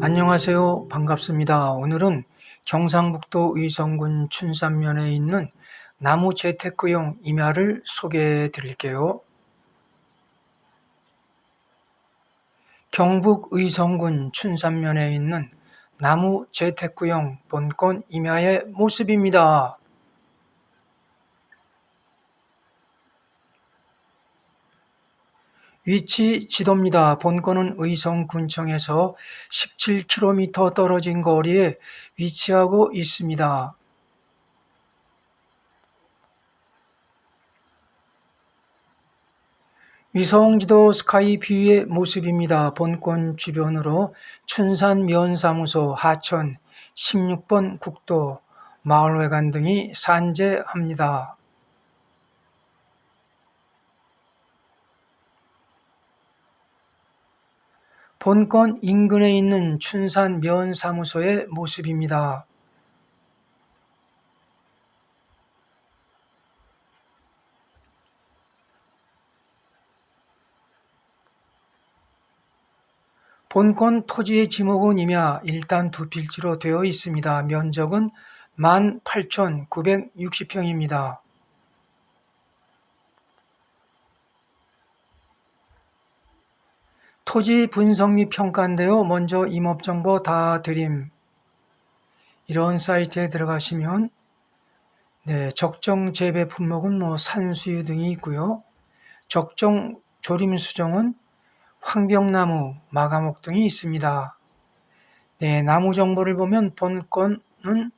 안녕하세요. 반갑습니다. 오늘은 경상북도 의성군 춘산면에 있는 나무 재테크용 임야를 소개해 드릴게요. 경북 의성군 춘산면에 있는 나무 재테크용 본권 임야의 모습입니다. 위치 지도입니다. 본건은 의성군청에서 17km 떨어진 거리에 위치하고 있습니다. 위성지도 스카이뷰의 모습입니다. 본권 주변으로 춘산 면사무소 하천 16번 국도 마을회관 등이 산재합니다. 본건 인근에 있는 춘산 면사무소의 모습입니다. 본건 토지의 지목은 임야 일단 두 필지로 되어 있습니다. 면적은 18,960평입니다. 토지 분석 및 평가인데요. 먼저 임업정보 다 드림. 이런 사이트에 들어가시면 네, 적정 재배 품목은 뭐 산수유 등이 있고요. 적정 조림 수정은 황병나무, 마가목 등이 있습니다. 네, 나무 정보를 보면 본건은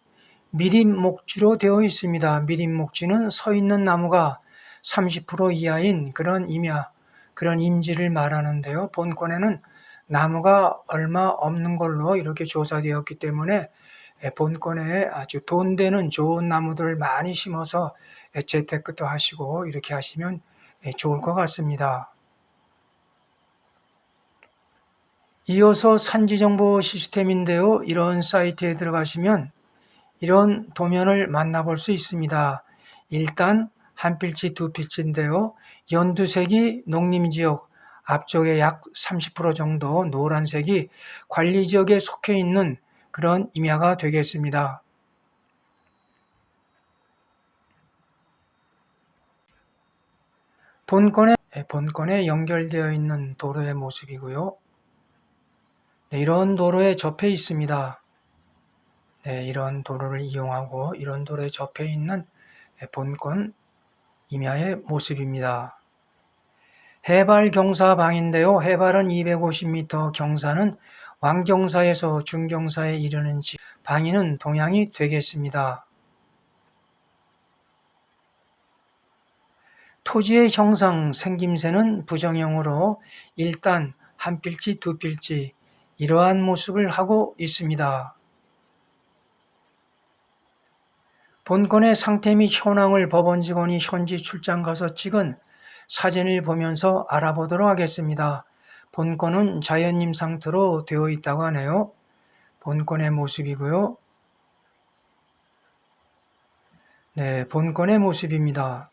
미림 목지로 되어 있습니다. 미림 목지는 서 있는 나무가 30% 이하인 그런 임야, 그런 임지를 말하는데요. 본권에는 나무가 얼마 없는 걸로 이렇게 조사되었기 때문에 본권에 아주 돈 되는 좋은 나무들을 많이 심어서 재테크도 하시고 이렇게 하시면 좋을 것 같습니다. 이어서 산지정보 시스템인데요. 이런 사이트에 들어가시면 이런 도면을 만나볼 수 있습니다. 일단 한 필지 두 필지인데요. 연두색이 농림지역 앞쪽에 약 30% 정도 노란색이 관리지역에 속해 있는 그런 임야가 되겠습니다. 본건에, 본건에 연결되어 있는 도로의 모습이고요. 네, 이런 도로에 접해 있습니다. 네, 이런 도로를 이용하고 이런 도로에 접해 있는 본권 임야의 모습입니다. 해발 경사 방인데요. 해발은 250m, 경사는 왕경사에서 중경사에 이르는 지 방위는 동향이 되겠습니다. 토지의 형상 생김새는 부정형으로 일단 한 필지 두 필지 이러한 모습을 하고 있습니다. 본건의 상태 및 현황을 법원 직원이 현지 출장 가서 찍은 사진을 보면서 알아보도록 하겠습니다. 본건은 자연님 상태로 되어 있다고 하네요. 본건의 모습이고요. 네, 본건의 모습입니다.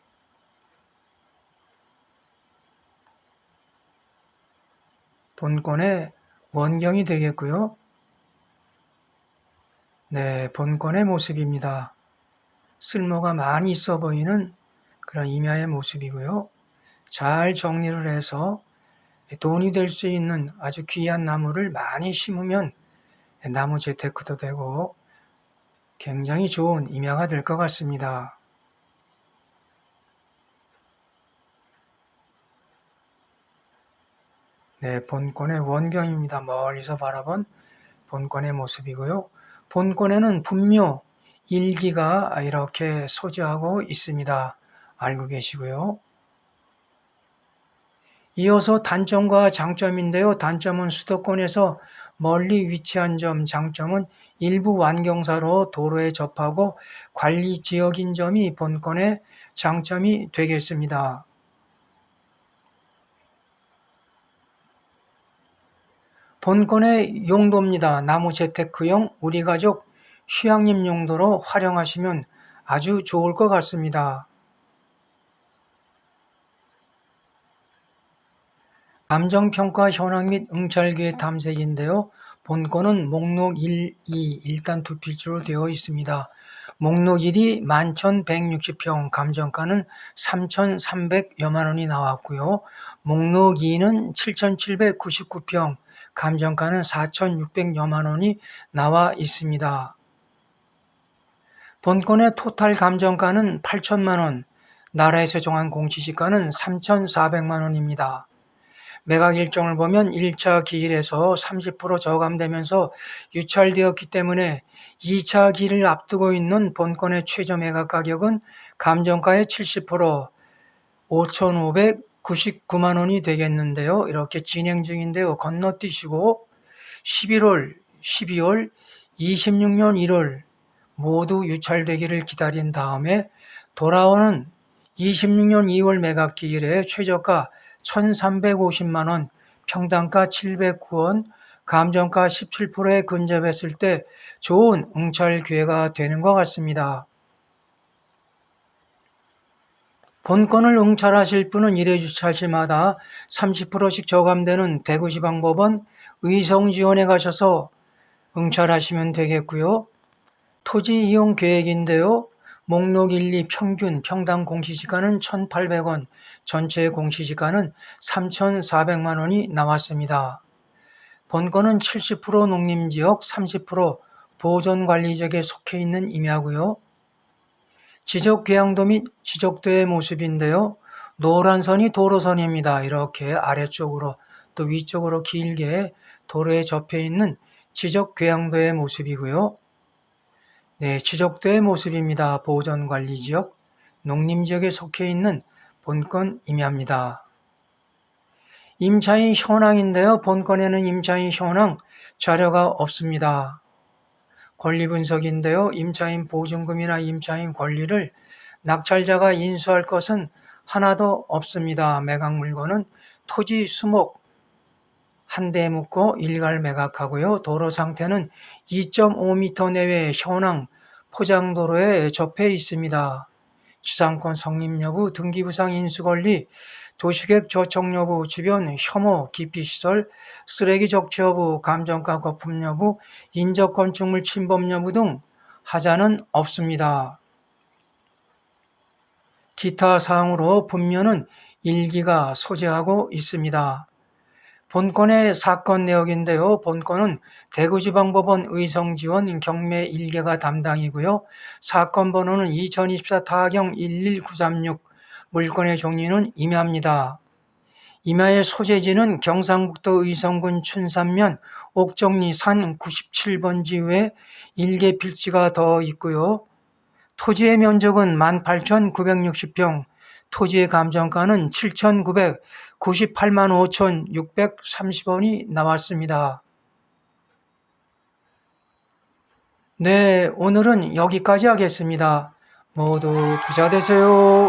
본건의 원경이 되겠고요. 네, 본건의 모습입니다. 쓸모가 많이 있어 보이는 그런 임야의 모습이고요. 잘 정리를 해서 돈이 될 수 있는 아주 귀한 나무를 많이 심으면 나무 재테크도 되고 굉장히 좋은 임야가 될 것 같습니다. 네, 본권의 원경입니다. 멀리서 바라본 본권의 모습이고요. 본권에는 분묘 일기가 이렇게 소지하고 있습니다. 알고 계시고요. 이어서 단점과 장점인데요. 단점은 수도권에서 멀리 위치한 점, 장점은 일부 완경사로 도로에 접하고 관리 지역인 점이 본권의 장점이 되겠습니다. 본건의 용도입니다. 나무 재테크용 우리 가족 휴양림 용도로 활용하시면 아주 좋을 것 같습니다. 감정평가 현황 및 응찰기의 탐색인데요. 본건은 목록 1, 2 일단 두 필지로 되어 있습니다. 목록 1이 11,160평, 감정가는 3,300여만 원이 나왔고요. 목록 2는 7,799평, 감정가는 4,600여만 원이 나와 있습니다. 본건의 토탈 감정가는 8천만 원, 나라에서 정한 공시지가는 3,400만 원입니다. 매각 일정을 보면 1차 기일에서 30% 저감되면서 유찰되었기 때문에 2차 기일을 앞두고 있는 본건의 최저 매각 가격은 감정가의 70% 5,599만 원이 되겠는데요. 이렇게 진행 중인데요. 건너뛰시고 11월, 12월, 26년 1월 모두 유찰되기를 기다린 다음에 돌아오는 26년 2월 매각 기일에 최저가 1,350만 원, 평당가 709원, 감정가 17%에 근접했을 때 좋은 응찰 기회가 되는 것 같습니다. 본건을 응찰하실 분은 1회 주찰 시마다 30%씩 저감되는 대구지방법원 의성지원에 가셔서 응찰하시면 되겠고요. 토지 이용 계획인데요. 목록 1, 2 평균 평당 공시지가는 1,800원, 전체 공시지가는 3,400만 원이 나왔습니다. 본건은 70% 농림지역, 30% 보존관리지역에 속해 있는 임야고요. 지적궤양도 및 지적도의 모습인데요. 노란 선이 도로선입니다. 이렇게 아래쪽으로 또 위쪽으로 길게 도로에 접해 있는 지적궤양도의 모습이고요. 네, 지적도의 모습입니다. 보존관리지역, 농림지역에 속해 있는 본건 임야입니다. 임차인 현황인데요. 본건에는 임차인 현황 자료가 없습니다. 권리 분석인데요. 임차인 보증금이나 임차인 권리를 낙찰자가 인수할 것은 하나도 없습니다. 매각 물건은 토지 수목 한 대 묶고 일괄 매각하고요. 도로 상태는 2.5m 내외 현황 포장도로에 접해 있습니다. 지상권 성립 여부, 등기부상 인수 권리, 도시계획 조정 여부, 주변 혐오, 기피시설, 쓰레기 적치 여부, 감정가 거품 여부, 인적 건축물 침범 여부 등 하자는 없습니다. 기타 사항으로 분면은 일기가 소재하고 있습니다. 본건의 사건 내역인데요. 본건은 대구지방법원 의성지원 경매 1개가 담당이고요. 사건 번호는 2024 타경 11936, 물건의 종류는 임야입니다. 임야의 소재지는 경상북도 의성군 춘산면 옥정리 산 97번지 외 1개 필지가 더 있고요. 토지의 면적은 18,960평, 토지의 감정가는 7,998만 5,630원이 나왔습니다. 네, 오늘은 여기까지 하겠습니다. 모두 부자 되세요.